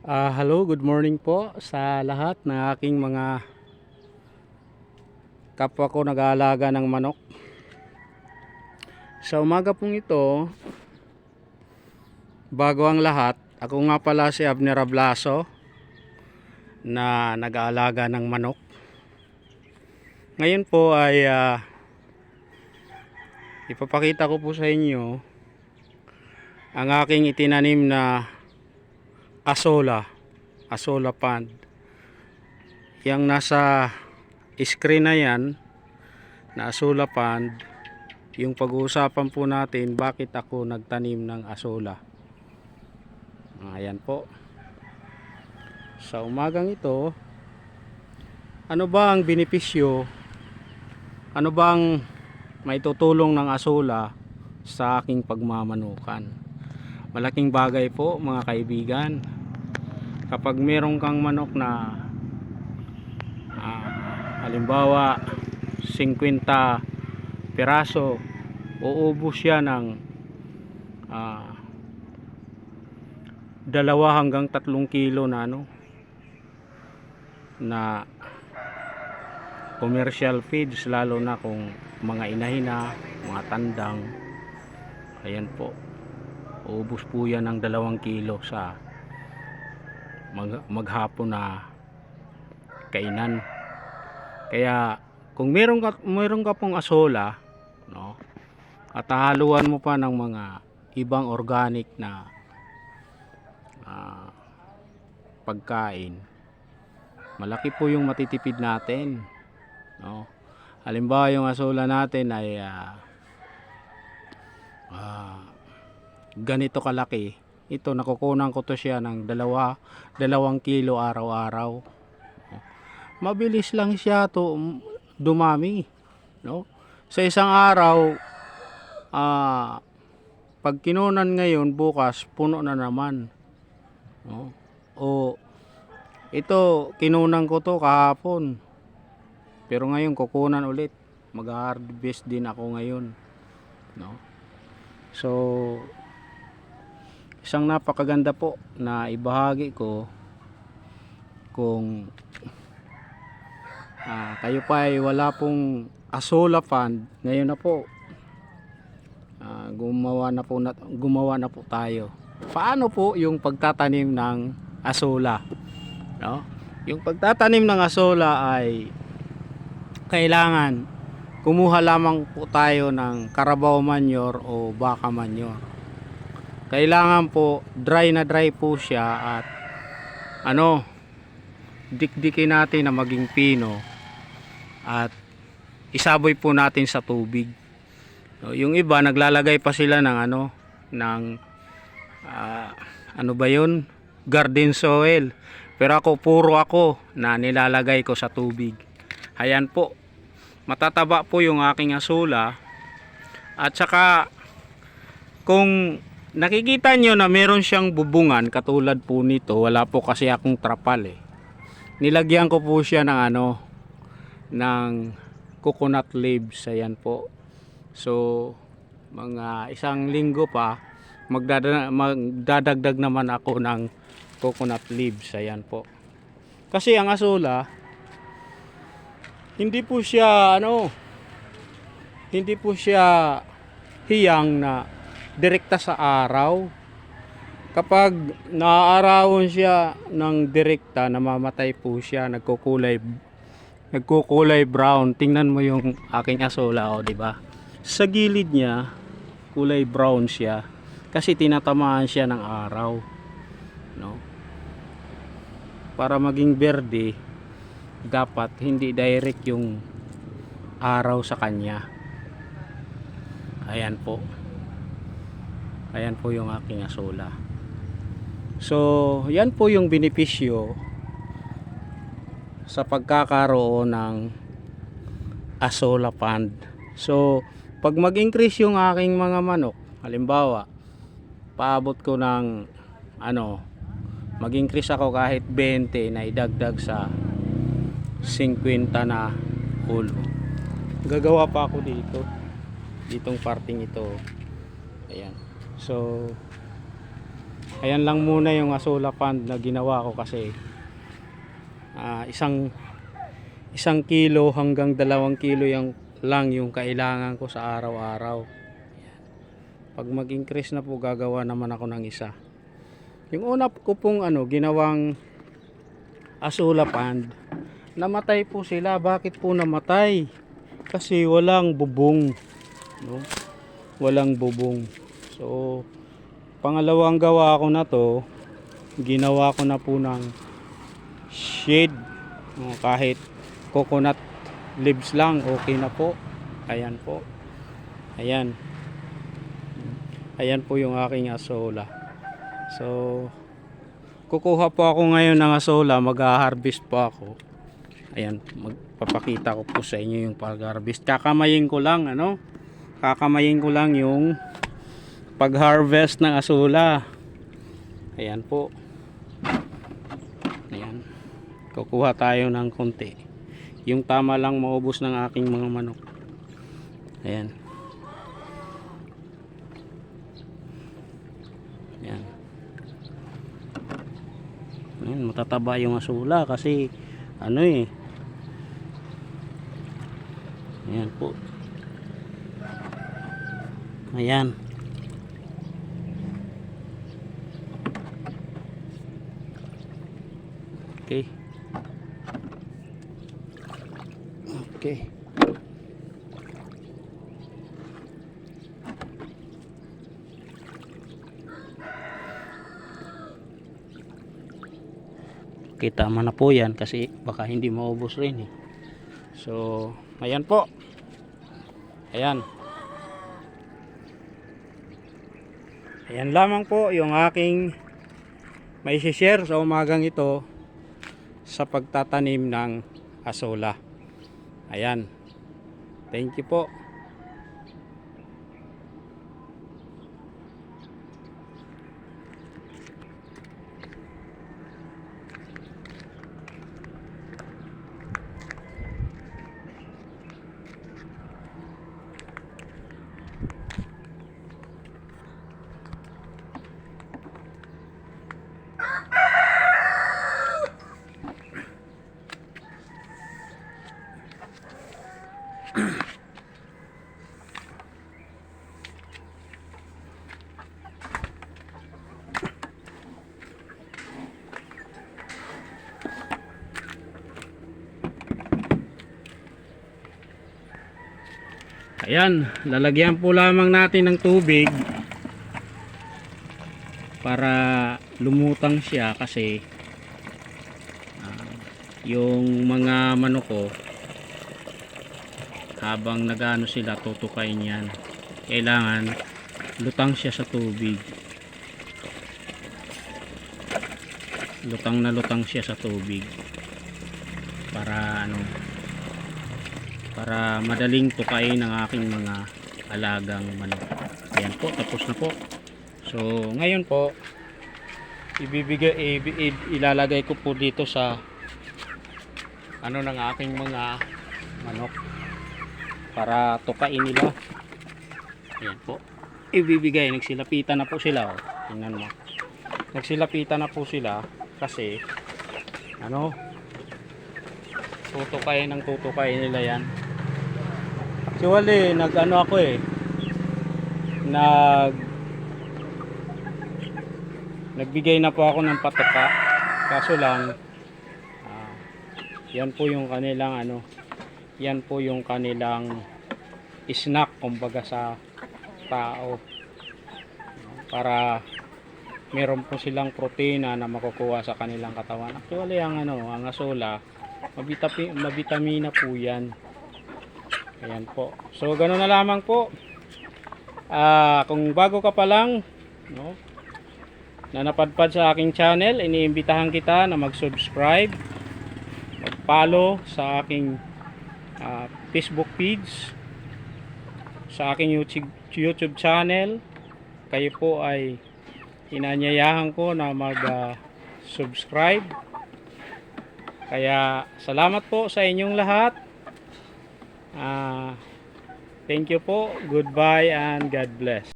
Ah, hello, good morning po sa lahat ng aking mga kapwa ko nag-aalaga ng manok. Sa umaga pong ito, bago ang lahat, ako nga pala si Abner Ablaso na nag-aalaga ng manok. Ngayon po ay ah, ipapakita ko po sa inyo ang aking itinanim na asola. Asola pond. Yung nasa screen na yan na asola pond yung pag-uusapan po natin bakit ako nagtanim ng asola. Ayan po. Sa umagang ito ano ba ang benepisyo? Ano bang may tutulong ng asola sa aking pagmamanukan? Malaking bagay po mga kaibigan kapag meron kang manok na ah, halimbawa 50 piraso uubos siya ng ah, dalawa hanggang tatlong kilo na ano na commercial feeds lalo na kung mga inahina mga tandang. Ayan po. Uubos po yan ng dalawang kilo sa mag, maghapon na kainan. Kaya kung meron ka, meron ka pong asola no at haluan mo pa ng mga ibang organic na ah, pagkain malaki po yung matitipid natin no. Halimbawa yung asola natin ay ah, ah, ganito kalaki ito nakukunan ko to siya ng dalawa dalawang kilo araw-araw. Mabilis lang siya to um, dumami no? Sa isang araw ah pag kinunan ngayon bukas puno na naman no? O ito kinunan ko to kahapon. Pero ngayon kukunan ulit. Mag-harvest din ako ngayon no? So isang napakaganda po na ibahagi ko kung ah, kayo pa ay wala pong asola fund ngayon na po ah, gumawa na po na, gumawa na po tayo. Paano po yung pagtatanim ng asola? No? Yung pagtatanim ng asola ay kailangan kumuha lamang po tayo ng carabao manure o baka manure kailangan po dry na dry po siya at ano dikdikin natin na maging pino at isaboy po natin sa tubig. No, yung iba naglalagay pa sila ng ano ng ah, ano ba yun? Garden soil. Pero ako puro ako na nilalagay ko sa tubig. Ayan po. Matataba po yung aking asula. At saka kung nakikita nyo na meron siyang bubungan katulad po nito. Wala po kasi akong trapal eh. Nilagyan ko po siya ng ano ng coconut leaves. Ayan po. So mga isang linggo pa magdada, magdadagdag naman ako ng coconut leaves. Ayan po. Kasi ang asula hindi po siya ano hindi po siya hiyang na direkta sa araw. Kapag naaarawan siya ng direkta, namamatay po siya, nagkukulay nagkukulay brown. Tingnan mo yung aking asola, oh, di ba? Sa gilid niya, kulay brown siya kasi tinatamaan siya ng araw. No? Para maging berde, dapat hindi direct yung araw sa kanya. Ayan po. Ayan po yung aking asola. So, yan po yung benepisyo sa pagkakaroon ng asola pond. So, pag mag-increase yung aking mga manok, halimbawa, paabot ko ng ano, mag-increase ako kahit 20 na idagdag sa 50 na ulo. Gagawa pa ako dito. Ditong parting ito. So, Ayan lang muna yung Asola Fund na ginawa ko kasi ah, isang isang kilo hanggang dalawang kilo yung lang yung kailangan ko sa araw-araw. Pag mag-increase na po gagawa naman ako ng isa. Yung una ko pong ano ginawang Asola Fund namatay po sila. Bakit po namatay? Kasi walang bubong. No? Walang bubong. So, pangalawang gawa ko na to, ginawa ko na po ng shade. Kahit coconut leaves lang, okay na po. Ayan po. Ayan. Ayan po yung aking asola. So, kukuha po ako ngayon ng asola, mag-harvest po ako. Ayan, magpapakita ko po sa inyo yung pag-harvest. Kakamayin ko lang, ano? Kakamayin ko lang yung pag-harvest ng asola. Ayan po. Ayan. Kukuha tayo ng konti. Yung tama lang maubos ng aking mga manok. Ayan. Ayan. Ayan, matataba yung asula kasi ano eh ayan po ayan okay. Okay. Kita man na po yan kasi baka hindi maubos rin eh. so ayan po. Ayan. Ayan lamang po yung aking may share sa umagang ito sa pagtatanim ng asola. Ayan. Thank you po Ayan, lalagyan po lamang natin ng tubig para lumutang siya kasi ah, yung mga manok ko habang nagano sila tutukain yan kailangan lutang siya sa tubig. Lutang na lutang siya sa tubig. Para ano para madaling tukain ng aking mga alagang manok. Ayan po, tapos na po. So, ngayon po, ibibigay, ilalagay ko po dito sa ano ng aking mga manok para tukain nila. Ayan po. Ibibigay, nagsilapitan na po sila. Oh. Tingnan mo. Nagsilapitan na po sila kasi ano tutukayin ng tutukayin nila yan Actually, nag-ano ako eh. Nag Nagbigay na po ako ng patuka. Kaso lang ah, yan po yung kanilang ano, yan po yung kanilang snack kumbaga sa tao. Para meron po silang protina na makukuha sa kanilang katawan. Actually, ang ano, ang asola, mabitapi, mabitamina po yan. Ayan po. So, gano'n na lamang po. Ah, kung bago ka pa lang, no, na napadpad sa aking channel, iniimbitahan kita na mag-subscribe, mag-follow sa aking ah, Facebook page, sa aking YouTube, YouTube channel. Kayo po ay inanyayahan ko na mag-subscribe. Kaya, salamat po sa inyong lahat. Ah, thank you po. Goodbye and God bless.